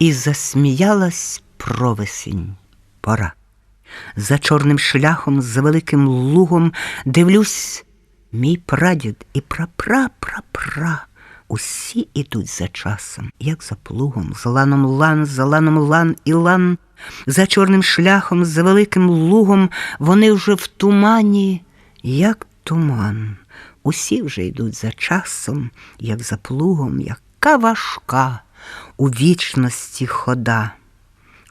І засміялась провесінь пора. За чорним шляхом, за великим лугом дивлюсь, мій прадід і прапра-прапра. Усі ідуть за часом, як за плугом, за ланом лан, за ланом лан і лан, за чорним шляхом, за великим лугом, вони вже в тумані, як туман. Усі вже йдуть за часом, як за плугом, яка важка у вічності хода.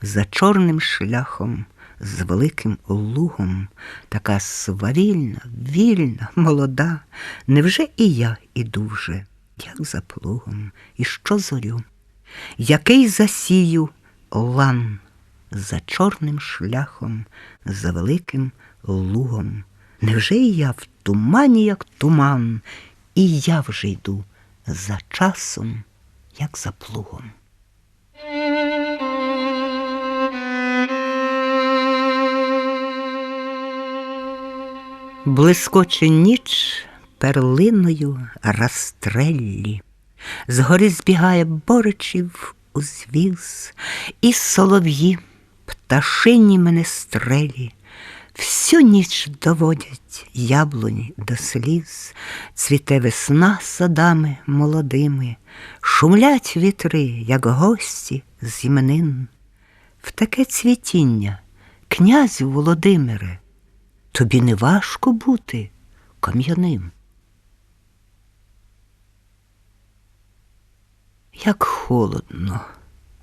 За чорним шляхом, з великим лугом, така свавільна, вільна, молода. Невже і я іду вже, як за плугом, і що зорю? Який засію лан за чорним шляхом, за великим лугом? Невже і я в тумані, як туман, і я вже йду за часом, як за плугом? Блискоче ніч перлиною растреллі, Згори збігає боричів узвіз, і солов'ї, пташині менестрелі, Всю ніч доводять яблуні до сліз, Цвіте весна садами молодими, Шумлять вітри, як гості з іменин. В таке цвітіння, князю Володимире, Тобі не важко бути кам'яним. Як холодно,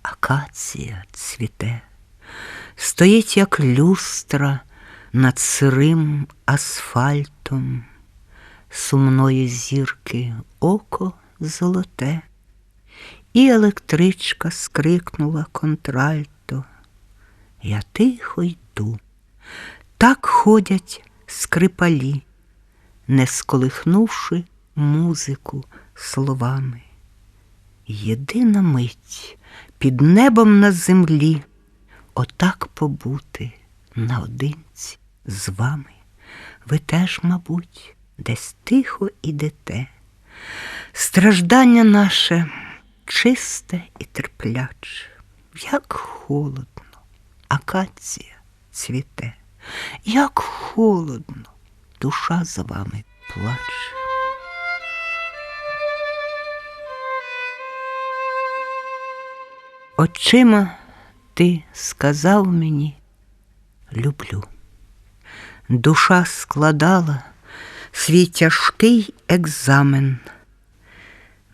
акація цвіте, стоїть, як люстра над сирим асфальтом, сумної зірки око золоте, і електричка скрикнула контральто. Я тихо йду. Так ходять скрипалі, не сколихнувши музику словами. Єдина мить під небом на землі, отак побути наодинці з вами. Ви теж, мабуть, десь тихо ідете. Страждання наше чисте і терпляче, як холодно, акація цвіте. Як холодно, душа за вами плаче. Очима ти сказав мені люблю. Душа складала свій тяжкий екзамен,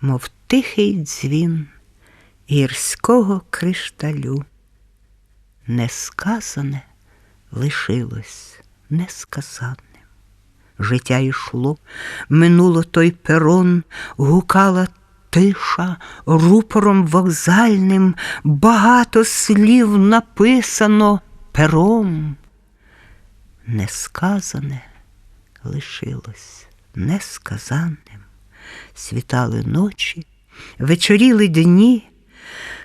мов тихий дзвін гірського кришталю, несказане лишилось несказанним. Життя йшло, минуло той перон, гукала тиша, рупором вокзальним, багато слів написано пером. Несказане лишилось несказанним. Світали ночі, вечоріли дні,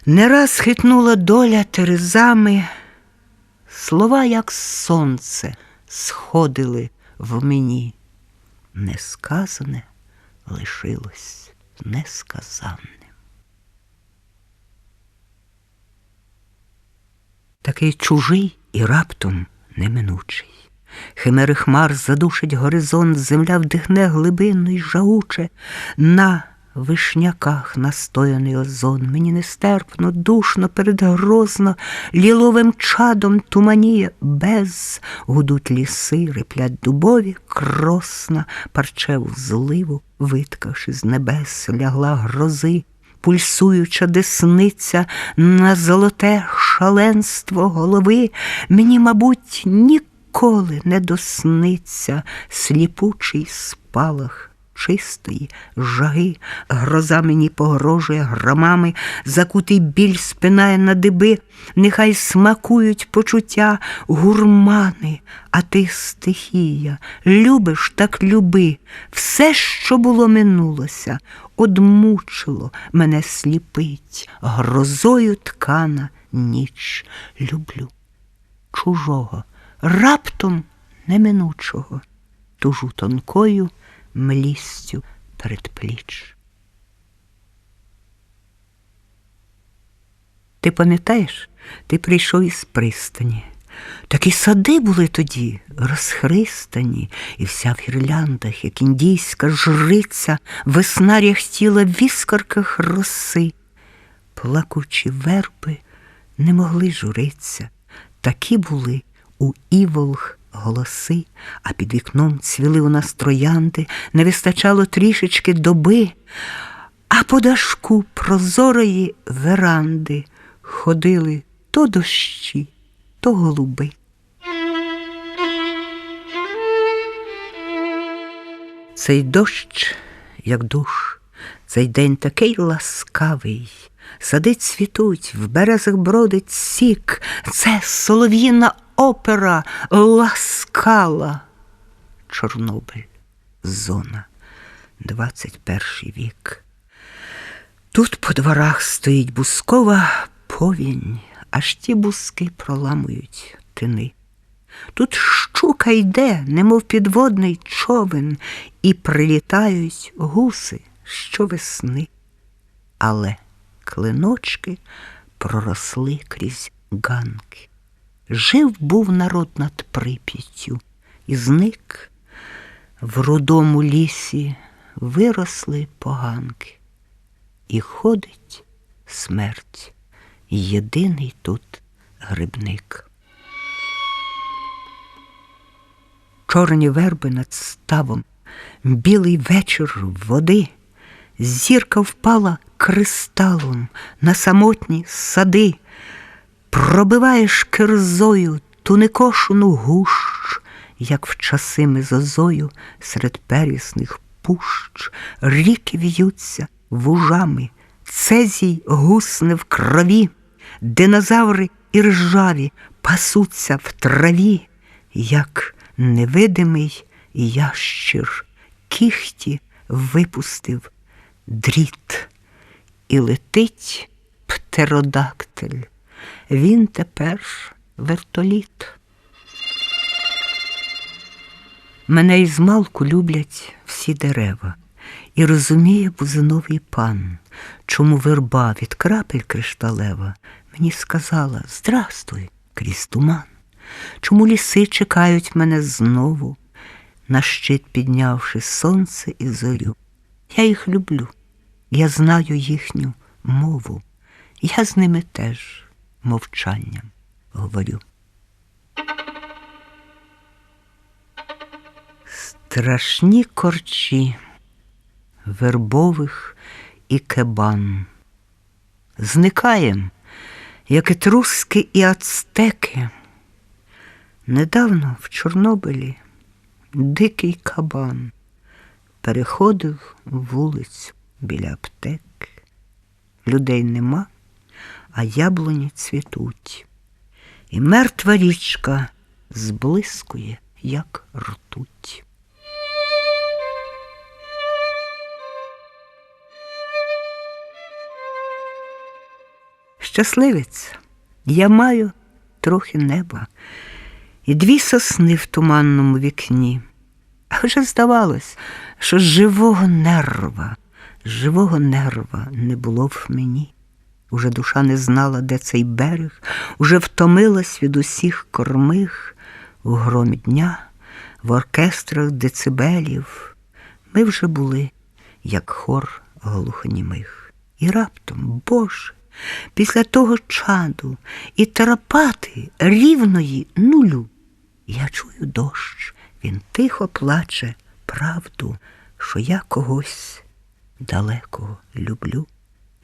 не раз хитнула доля терезами. Слова, як сонце, сходили в мені. Несказане лишилось несказанним. Такий чужий і раптом неминучий. Химери хмар задушить горизонт, земля вдихне глибинно й жауче на вишняках настояний озон, мені нестерпно, душно, передгрозно, ліловим чадом туманіє без, гудуть ліси, риплять дубові, кросна, парчеву зливу, виткавши з небес, лягла грози. Пульсуюча десниця на золоте шаленство голови, мені, мабуть, ніколи не досниться сліпучий спалах чистої жаги, гроза мені погрожує громами, закутий біль спинає на диби, нехай смакують почуття гурмани, а ти стихія, любиш, так люби, все, що було минулося, одмучило мене сліпить, грозою ткана ніч. Люблю. Чужого, раптом неминучого, тужу тонкою млістю передпліч. Ти пам'ятаєш, ти прийшов із пристані. Такі сади були тоді розхристані, і вся в гірляндах, як індійська жриця, весна ряхтіла в іскорках роси. Плакучі верби не могли журиться, такі були у іволг голоси, а під вікном цвіли у нас троянди, не вистачало трішечки доби, а по дашку прозорої веранди ходили то дощі, то голуби. Цей дощ, як душ, цей день такий ласкавий, сади цвітуть, в березах бродить сік, це солов'їна опера ласкала. Чорнобиль, зона, 21 вік. Тут по дворах стоїть бускова повінь, аж ті буски проламують тини. Тут щука йде, немов підводний човен, і прилітають гуси щовесни. Але клиночки проросли крізь ганки. Жив був народ над прип'яттю, і зник в рудому лісі виросли поганки. І ходить смерть, єдиний тут грибник. Чорні верби над ставом, білий вечір води, зірка впала кристалом на самотні сади, пробиваєш кирзою ту некошену гущ, як в часи мезозою серед первісних пущ, ріки в'ються вужами, цезій гусне в крові, динозаври і ржаві пасуться в траві, як невидимий ящір кіхті випустив дріт. І летить птеродактиль. Він тепер вертоліт. Мене із малку люблять всі дерева, і розуміє бузиновий пан, чому верба від крапель кришталева мені сказала Здрастуй, крізь туман. Чому ліси чекають мене знову, на щит піднявши сонце і зорю? Я їх люблю, я знаю їхню мову, я з ними теж мовчанням говорю. Страшні корчі вербових і кебан. Зникаєм, як етруски і ацтеки. Недавно в Чорнобилі дикий кабан переходив вулицю біля аптек. Людей нема, а яблуні цвітуть, і мертва річка зблискує, як ртуть. Щасливець, я маю трохи неба і дві сосни в туманному вікні. А вже здавалось, що живого нерва, живого нерва не було в мені. Уже душа не знала, де цей берег, уже втомилась від усіх кормих у громі дня, в оркестрах децибелів. Ми вже були, як хор глухонімих. І раптом, Боже, після того чаду і терапати рівної нулю. Я чую дощ, він тихо плаче правду, що я когось далеко люблю,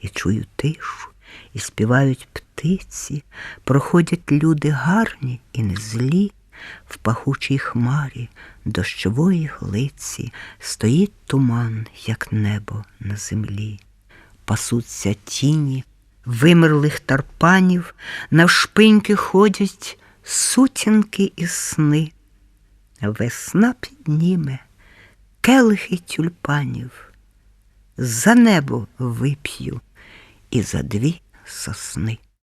і чую тишу, і співають птиці, проходять люди гарні і не злі, в пахучій хмарі дощової глиці стоїть туман, як небо на землі, пасуться тіні вимерлих тарпанів, навшпиньки ходять сутінки і сни. Весна підніме келихи тюльпанів, за небо вип'ю і за дві сосни.